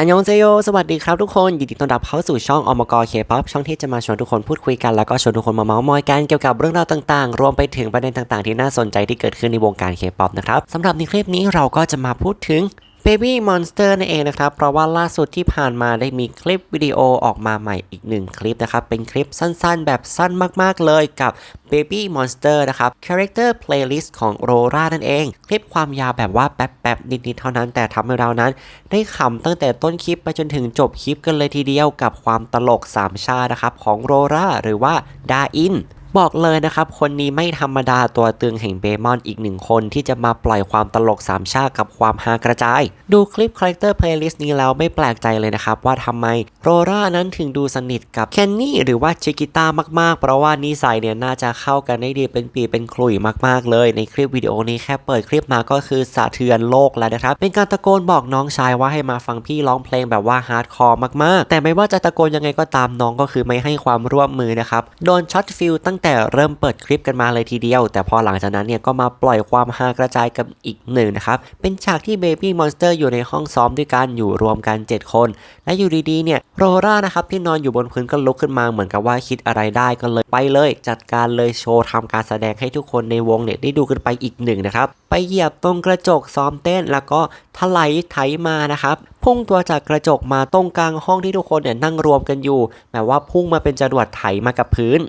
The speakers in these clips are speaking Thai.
อันยองเซโย สวัสดีครับทุกคน ยินดีต้อนรับเข้าสู่ช่องอมกเคป๊อปช่องที่จะมาชวนทุกคนพูดคุยกัน แล้วก็ชวนทุกคนมาเมาส์มอยกันเกี่ยวกับเรื่องราวต่างๆ รวมไปถึงประเด็นต่างๆ ที่น่าสนใจที่เกิดขึ้นในวงการเคป๊อปนะครับสำหรับในคลิปนี้เราก็จะมาพูดถึง Baby Monster นั่นเองนะครับ เพราะว่าล่าสุดที่ผ่านมาได้มีคลิปวิดีโอออกมาใหม่อีกหนึ่งคลิปนะครับ เป็นคลิปสั้นๆ แบบสั้นมากๆเลยกับ Baby Monster นะครับ Character Playlist ของ Rora นั่นเอง คลิปความยาวแบบว่าแป๊บๆ นิดๆ เท่านั้น แต่ทำให้เรานั้น ได้ขำตั้งแต่ต้นคลิปไปจนถึงจบคลิปกันเลยทีเดียวกับความตลกสามชานะครับของ Rora หรือว่าดาอิน บอกเลยนะครับ คนนี้ไม่ธรรมดาตัวตึงแห่งเบมอนอีกหนึ่งคนที่จะมาปล่อยความตลกสามชาติกับความฮากระจาย ดูคลิป Character Playlist นี้แล้วไม่แปลกใจเลยนะครับ ว่าทำไมโรรานั้นถึงดูสนิทกับเคนนี่หรือว่าชิกิต้ามากๆ เพราะว่านิสัยเนี่ยน่าจะเข้ากันได้ดีเป็นปีเป็นขลุ่ยมากๆ เลยในคลิปวิดีโอนี้แค่เปิดคลิปมาก็คือสะเทือนโลกแล้วนะครับ เป็นการตะโกนบอกน้องชายว่าให้มาฟังพี่ร้องเพลงแบบว่าฮาร์ดคอร์มากๆ แต่ไม่ว่าจะตะโกนยังไงก็ตามน้องก็คือไม่ให้ความร่วมมือนะครับโดนช็อตฟิลตั้งแต่เริ่มเปิดคลิปกันมาเลยทีเดียว แต่พอหลังจากนั้นเนี่ยก็มาปล่อยความฮากระจายกันอีกหนึ่งนะครับ เป็นฉากที่เบบี้มอนสเตอร์อยู่ในห้องซ้อมด้วยกันอยู่รวมกัน 7 คน และอยู่ดีๆเนี่ยโรรานะครับที่นอนอยู่บนพื้นก็ลุกขึ้นมาเหมือนกับว่าคิดอะไรได้ก็เลยไปเลย จัดการเลยโชว์ทำการแสดงให้ทุกคนในวงเนี่ยได้ดูกันไปอีกหนึ่งนะครับไปเหยียบตรงกระจกซ้อมเต้นแล้วก็ถลายไถมานะครับพุ่งตัวจากกระจกมาตรงกลางห้องที่ทุกคนเนี่ยนั่งรวมกันอยู่แบบว่าพุ่งมาเป็นจรวดไถมากับพื้น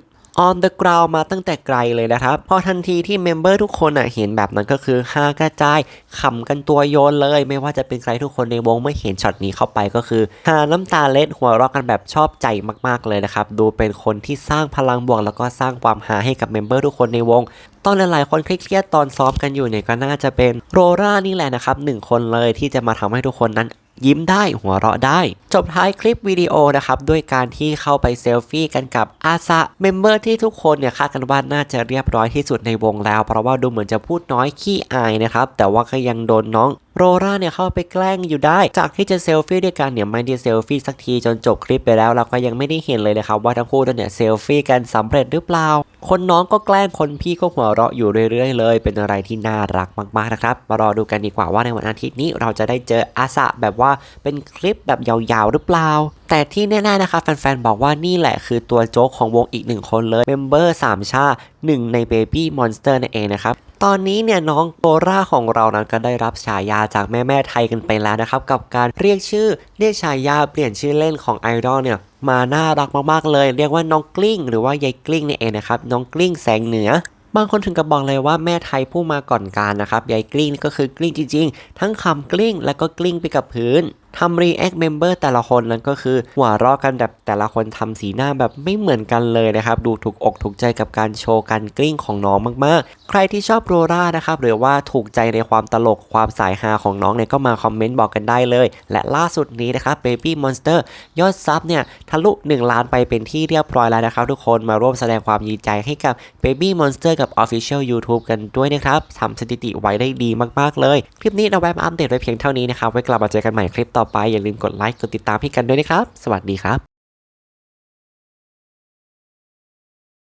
on the ground มาตั้งแต่ไกลเลยนะครับ พอทันทีที่เมมเบอร์ทุกคนอะเห็นแบบนั้นก็คือฮากระจายขำกันตัวโยนเลย ไม่ว่าจะเป็นใครทุกคนในวงเมื่อเห็นช็อตนี้เข้าไปก็คือฮาน้ำตาเล็ดหัวเราะกันแบบชอบใจมากๆเลยนะครับ ดูเป็นคนที่สร้างพลังบวกแล้วก็สร้างความฮาให้กับเมมเบอร์ทุกคนในวงตอนหลายๆคนเครียดตอนซ้อมกันอยู่เนี่ยก็น่าจะเป็นโรรานี่แหละนะครับหนึ่งคนเลยที่จะมาทำให้ทุกคนนั้น ยิ้มได้หัวเราะได้ จบท้ายคลิปวิดีโอนะครับ ด้วยการที่เข้าไปเซลฟี่กันกับอาซาเมมเบอร์ที่ทุกคนเนี่ยคาดกันว่าน่าจะเรียบร้อยที่สุดในวงแล้ว เพราะว่าดูเหมือนจะพูดน้อยขี้อายนะครับ แต่ว่าก็ยังโดนน้อง โรราเนี่ยเข้าไปแกล้งอยู่ได้ จากที่จะเซลฟี่ด้วยกันเนี่ยไม่ได้เซลฟี่สักทีจนจบคลิปไปแล้วเราก็ยังไม่ได้เห็นเลยนะครับว่าทั้งคู่เนี่ยเซลฟี่กันสำเร็จหรือเปล่า คนน้องก็แกล้งคนพี่ก็หัวเราะอยู่เรื่อยๆเลย เป็นอะไรที่น่ารักมากๆนะครับ มารอดูกันดีกว่าว่าในวันอาทิตย์นี้เราจะได้เจออาสะแบบว่าเป็นคลิปแบบยาวๆหรือเปล่าแต่ที่แน่ๆนะครับแฟนๆ บอกว่านี่แหละคือตัวโจ๊กของวงอีกหนึ่งคนเลยเมมเบอร์สามชาหนึ่งใน Baby Monster นั่นเองนะครับ ตอนนี้เนี่ยน้องโตราของเรานั้นก็ได้รับฉายาจากแม่ๆไทยกันไปแล้วนะครับกับการเรียกชื่อเรียกฉายาเปลี่ยนชื่อเล่นของไอดอลเนี่ยมาน่ารักมากๆเลย เรียกว่าน้องกลิ้ง หรือว่ายายกลิ้งนี่เองนะครับน้องกลิ้งแสงเหนือบางคนถึงกับบอกเลยว่าแม่ไทยผู้มาก่อนการนะครับยายกลิ้งก็คือกลิ้งจริงๆ ทั้งคำกลิ้ง แล้วก็กลิ้งไปกับพื้นทำรีแอคเมมเบอร์แต่ละคนนั้นก็คือ หัวเราะกันแบบแต่ละคนทำสีหน้าแบบไม่เหมือนกันเลยนะครับ ดูถูกอกถูกใจกับการโชว์การกลิ้งของน้องมากๆ ใครที่ชอบโรรานะครับ หรือว่าถูกใจในความตลกความสายฮาของน้องเนี่ยก็มาคอมเมนต์บอกกันได้เลย และล่าสุดนี้นะครับ Baby Monster ยอดซับเนี่ยทะลุ 1 ล้านไปเป็นที่เรียบร้อยแล้วนะครับ ทุกคนมาร่วมแสดงความยินใจให้กับ Baby Monster กับ Official YouTube กันด้วยนะครับทำสถิติไว้ได้ดีมากๆเลย คลิปนี้เราแวะมาอัปเดตไว้เพียงเท่านี้นะครับไว้กลับมาเจอกันใหม่คลิปต่อไปอย่าลืมกดไลค์กดติดตามให้กันด้วยนะครับ สวัสดีครับ